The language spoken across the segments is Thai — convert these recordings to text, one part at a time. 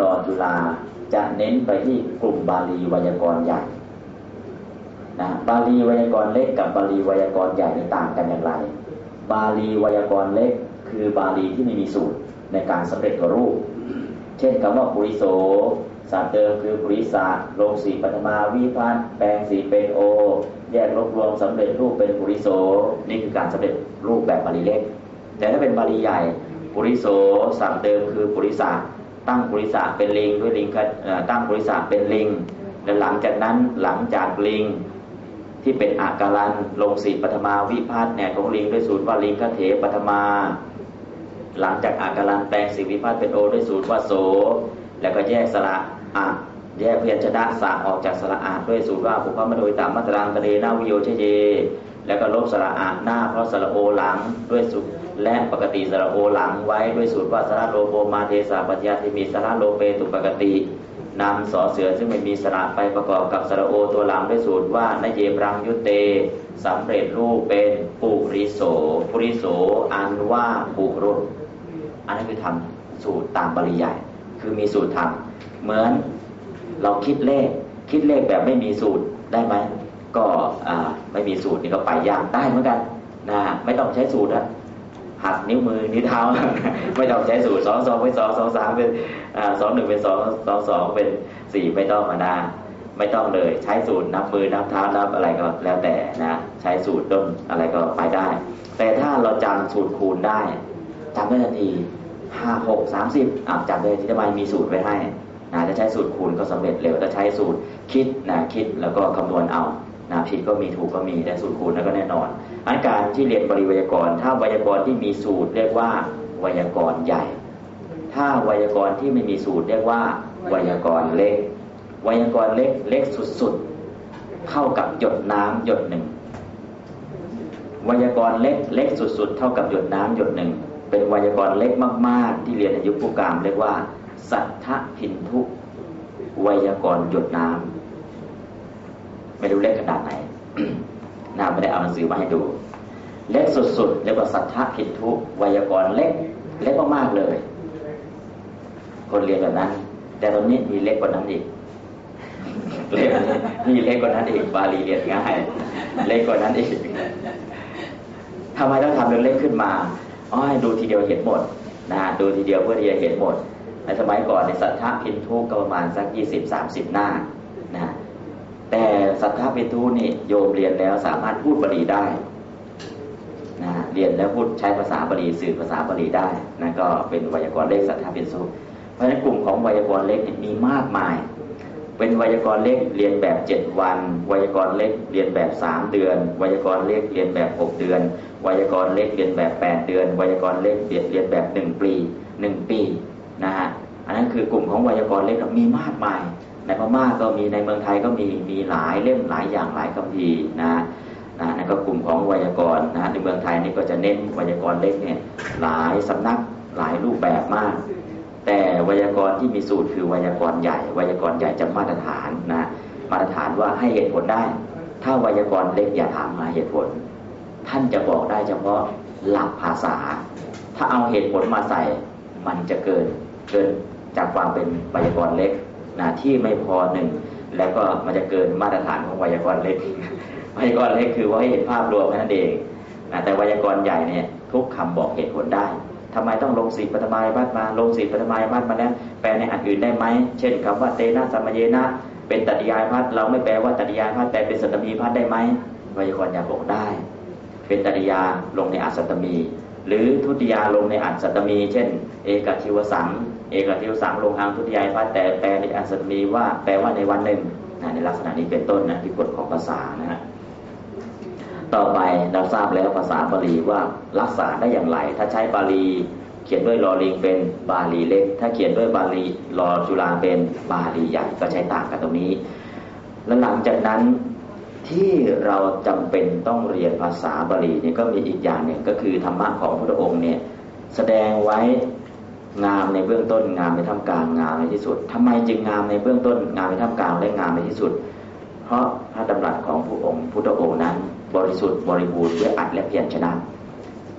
รอจุฬาจะเน้นไปที่กลุ่มบาลีไวยากรณ์ใหญ่นะบาลีไวยากรณ์เล็กกับบาลีไวยากรณ์ใหญ่ต่างกันอย่างไร บาลีไวยากรณ์เล็ก คือบาลีที่ไม่มีสูตรในการสำเร็จตัวรูป เช่นคำว่าปุริโสสารเดิมคือปุริสาลงสีปัตมาวิพันธ์แปลงสีเป็นโอ แยกรวบรวมสำเร็จรูปเป็นปุริโสนี่คือการสำเร็จรูปแบบบาลีเล็ก แต่ถ้าเป็นบาลีใหญ่ปุริโสสารเดิมคือปุริสา ตั้งปุริสาเป็นลิงด้วยลิงตั้งปุริสาเป็นลิง และหลังจากนั้นหลังจากลิงที่เป็นอาการันลงสีปัทมาวิพัฒน์เนี่ยของลิงด้วยสูตรว่าลิงคเถปัทมา หลังจากอาการันแปลงสีวิพัฒน์เป็นโอด้วยสูตรว่าโส แล้วก็แยกสระอะแยกเพียรชนะสะออกจากสระอาด้วยสูตรว่าปุพมโดยตามมัตรังตะเรนาวิโยเชเย แล้วก็ลบสระอาหน้าเพราะสระโอหลังด้วยสูตรและปกติสระโอหลังไว้ด้วยสูตรว่าสระโลโปมาเทสาปัญญาที่มีสระโลเปตุปกตินำสอเสือซึ่งไม่มีสระไปประกอบกับสระโอตัวหลังด้วยสูตรว่านเยบรังยุเตสำเร็จรูปเป็นปุริโสปุริโสอันว่าปุรุษอันนั้นคือทำสูตรตามปริยายคือมีสูตรทำเหมือนเราคิดเลขคิดเลขแบบไม่มีสูตรได้ไหม ก็ไม่มีสูตรนี่ก็ไปยากได้เหมือนกันนะไม่ต้องใช้สูตรอะหักนิ้วมือนิ้วเท้า ไม่ต้องใช้สูตรสองสองเป็นสองสองสามเป็นสองหนึ่งเป็นสองสองสองเป็นสี่ไม่ต้องมานาไม่ต้องเลยใช้สูตรนับมือนับเท้านับอะไรก็แล้วแต่นะใช้สูตรต้นอะไรก็ไปได้ แต่ถ้าเราจำสูตรคูณได้จำได้ทันทีห้าหกสามสิบอ่าจำได้ที่ทำไมมีสูตรไว้ให้นะจะใช้สูตรคูณก็สำเร็จเร็วจะใช้สูตรคิดนะคิดแล้วก็คำนวณเอา นะผิดก็มีถูกก็มีแต่สูตรคูณแล้วก็แน่นอนอันการที่เรียนบริวยากร ถ้าไวยากรที่มีสูตรเรียกว่าไวยากรใหญ่ ถ้าไวยากรที่ไม่มีสูตรเรียกว่าไวยากรเล็กไวยากรเล็กเล็กสุดๆเท่ากับหยดน้ำหยดหนึ่งไวยากรเล็กเล็กสุดๆ เท่ากับหยดน้ำหยดหนึ่งเป็นไวยากรเล็กมาก ๆ ที่เรียนในยุคผู้กามเรียกว่า สัทธพินทุไวยากรหยดน้ำ ไม่รู้เล็กขนาดไหนนาไม่ได้เอาหนังสือมาให้ดู เล็กสุดๆเรียกว่าสัทธพินทุไวยากรณ์เล็กเล็กมากๆเลย คนเรียนแบบนั้น แต่ตอนนี้มีเล็กกว่านั้นอีกเล็กมีเล็กกว่านั้นอีกบาลีเรียนง่าย เล็กกว่านั้นอีกทำไมต้องทำเรื่องเล็กขึ้นมาอ๋อดูทีเดียวเห็นหมดนะดูทีเดียวเพื่อที่จะเห็นหมดในสมัยก่อนในสัทธพินทุก็ประมาณสักยี่สิบสามสิบหน้านะ แต่สัทธาเปิทุนี่โยมเรียนแล้วสามารถพูดบาลีได้นะเรียนแล้วพูดใช้ภาษาบาลีสื่อภาษาบาลีได้นั่นก็เป็นไวยากรณ์เลขสัทธาเปิทุเพราะฉะนั้นกลุ่มของไวยากรณ์เลขมีมากมาย เป็นไวยากรณ์เลขเรียนแบบเจ็ดวันไวยากรณ์เลขเรียนแบบสามเดือนไวยากรณ์เลขเรียนแบบหกเดือนไวยากรณ์เลขเรียนแบบแปดเดือนไวยากรณ์เลขเรียนเรียนแบบหนึ่งปีหนึ่งปีนะฮะอันนั้นคือกลุ่มของไวยากรณ์เลขมีมากมาย ในพม่าก็มีในเมืองไทยก็มีมีหลายเล่มหลายอย่างหลายคำพีนะนะนั่นก็กลุ่มของไวยากรณ์นะในเมืองไทยนี่ก็จะเน้นไวยากรณ์เล็กเนี่ยหลายสำนักหลายรูปแบบมาก แต่ไวยากรณ์ที่มีสูตรคือไวยากรณ์ใหญ่ไวยากรณ์ใหญ่จะมาตรฐานนะมาตรฐานว่าให้เหตุผลได้ ถ้าไวยากรณ์เล็กอย่าถามหาเหตุผล ท่านจะบอกได้เฉพาะหลักภาษา ถ้าเอาเหตุผลมาใส่มันจะเกินเกินจากความเป็นไวยากรณ์เล็ก นะที่ไม่พอหนึ่งแล้วก็มันจะเกินมาตรฐานของไวยากรณ์เล็กไวยากรณ์เล็กคือว่าให้เห็นภาพรวมแค่นั้นเองนะแต่ไวยากรณ์ใหญ่เนี่ยทุกคำบอกเหตุผลได้ทำไมต้องลงสีปฐมายบัตมา ลงสีปฐมายบัตมาแล้วแปลในอันอื่นได้ไหมเช่นคำว่าเตนะสัมเยนะ เป็นตัดยายพัดเราไม่แปลว่าตัดยายพัดแต่เป็นสัตมีพัดได้ไหมไวยากรณ์อยากบอกได้ เป็นตัดยาลงในอัสัตมี หรือทุติยาลงในอัสัตมี เช่น เอกทิวสัง เอกทิวสังลงทางทุติยายพัดแต่แปลในอัสมีว่าแปลว่าในวันหนึ่งนะในลักษณะนี้เป็นต้นนะที่กฎของภาษานะฮะต่อไปเราทราบแล้วภาษาบาลีว่ารักษาได้อย่างไร ถ้าใช้บาลีเขียนด้วยลอลิงเป็นบาลีเล็ก ถ้าเขียนด้วยบาลีลอจุลาเป็นบาลีใหญ่ก็ใช้ต่างกันตรงนี้ และหลังจากนั้นที่เราจำเป็นต้องเรียนภาษาบาลีเนี่ยก็มีอีกอย่างหนึ่งก็คือธรรมะของพระองค์เนี่ยแสดงไว้ งามในเบื้องต้นงามในท่ามกลางงามในที่สุดทำไมจึงงามในเบื้องต้น งามในท่ามกลางและงามในที่สุด เพราะพระดำรัสของพระองค์พุทธองค์นั้น บริสุทธิ์บริบูรณ์ด้วยอัตและพยัญชนะ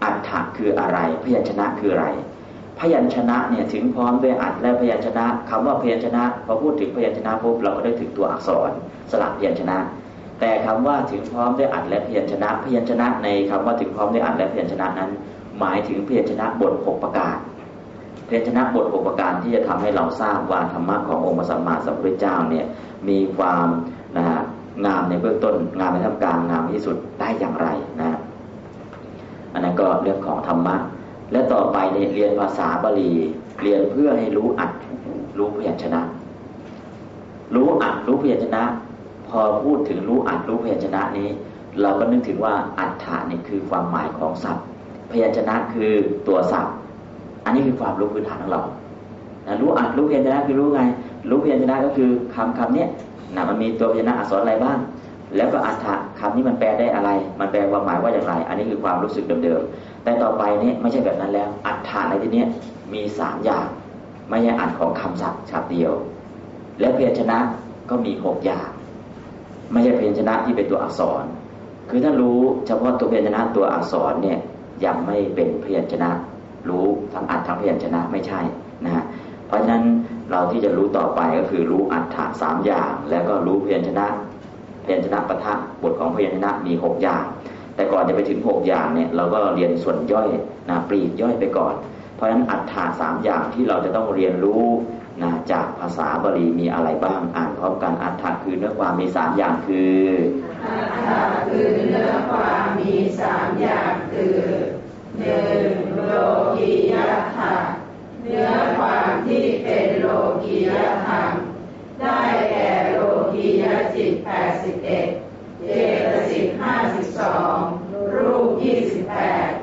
อัตถะคืออะไร พยัญชนะคืออะไร พยัญชนะเนี่ยถึงพร้อมด้วยอัตและพยัญชนะคำว่าพยัญชนะพอพูดถึงพยัญชนะปุ๊บเราก็ได้ถึงตัวอักษรสลับพยัญชนะ แต่คำว่าถึงพร้อมด้วยอัดและพยัญชนะ พยัญชนะในคำว่าถึงพร้อมด้วยอัดและพยัญชนะนั้น หมายถึงพยัญชนะบทหกประการ พยัญชนะบทหกประการที่จะทำให้เราทราบว่าธรรมะขององค์พระสัมมาสัมพุทธเจ้าเนี่ยมีความนะฮะงามในเบื้องต้นงามในท่ามกลางงามที่สุดได้อย่างไรนะอันนั้นก็เรื่องของธรรมะ และต่อไปเนี่ยเรียนภาษาบาลีเรียนเพื่อให้รู้อัดรู้พยัญชนะ รู้อัดรู้พยัญชนะ พอพูดถึงรู้อัดรู้พยัญชนะนี้ เราก็นึกถึงว่าอัฏฐานี่คือความหมายของศัพท์ พยัญชนะคือตัวศัพท์ อันนี้คือความรู้พื้นฐานของเรานะรู้อัดรู้พยัญชนะคือรู้ไง รู้พยัญชนะก็คือคำคำเนี้ยนะมันมีตัวพยัญชนะอักษรอะไรบ้าง แล้วก็อัฏฐะคำนี้มันแปลได้อะไร มันแปลความหมายว่าอย่างไร อันนี้คือความรู้สึกเดิมๆ แต่ต่อไปนี้ไม่ใช่แบบนั้นแล้ว อัฏฐะในที่นี้มีสามอย่าง ไม่ใช่อัดของคำศัพท์ฉับเดียว และพยัญชนะก็มีหกอย่าง ไม่ใช่พยัญชนะที่เป็นตัวอักษร คือถ้ารู้เฉพาะตัวพยัญชนะตัวอักษรเนี่ยยังไม่เป็นพยัญชนะ รู้ทั้งอัดทั้งพยัญชนะไม่ใช่นะฮะเพราะฉะนั้นเราที่จะรู้ต่อไปก็คือรู้อัฏฐะสามอย่าง แล้วก็รู้พยัญชนะพยัญชนะปะทะบทของพยัญชนะมีหกอย่าง แต่ก่อนจะไปถึงหกอย่างเนี่ยเราก็เรียนส่วนย่อยนะปลีกย่อยไปก่อน เพราะฉะนั้นอัฏฐะสามอย่างที่เราจะต้องเรียนรู้นะจากภาษาบาลีมีอะไรบ้าง อ่านพร้อมกันอัฏฐะคือเนื้อความมีสามอย่างคืออัฏฐะคือเนื้อความมีสามอย่างคือ หนึ่งโลกียธรรมเนื้อความที่เป็นโลกียธรรมได้แก่โลกียจิต81เอ็ดเจตสิก52รูป28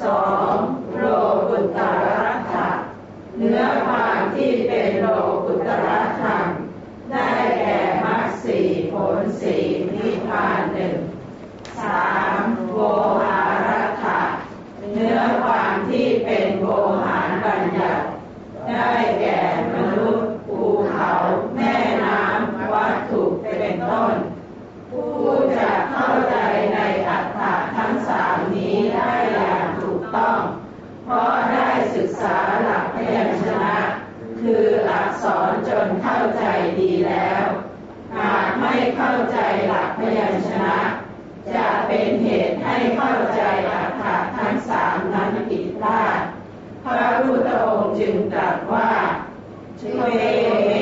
2. โลกุตตรธรรมเนื้อความที่เป็นโลกุตตรธรรมได้แก่มรรคสี่ผลสี่นิพพานหนึ่งสามโวหารถะเนื้อความที่เป็นโวหารบัญญัติ ได้แก่มนุษย์ภูเขา แม่น้ำวัตถุเป็นต้น ผู้จะเข้าใจในอัตถะทั้งสามนี้ได้อย่างถูกต้อง เพราะได้ศึกษาหลักพยัญชนะ คืออักษรจนเข้าใจ ดีแล้ว หากไม่เข้าใจหลักพยัญชนะ จะเป็นเหตุให้เข้าใจอัตถะทั้งสามนั้นผิดพลาดพระพุทธองค์จึงตรัสว่าเว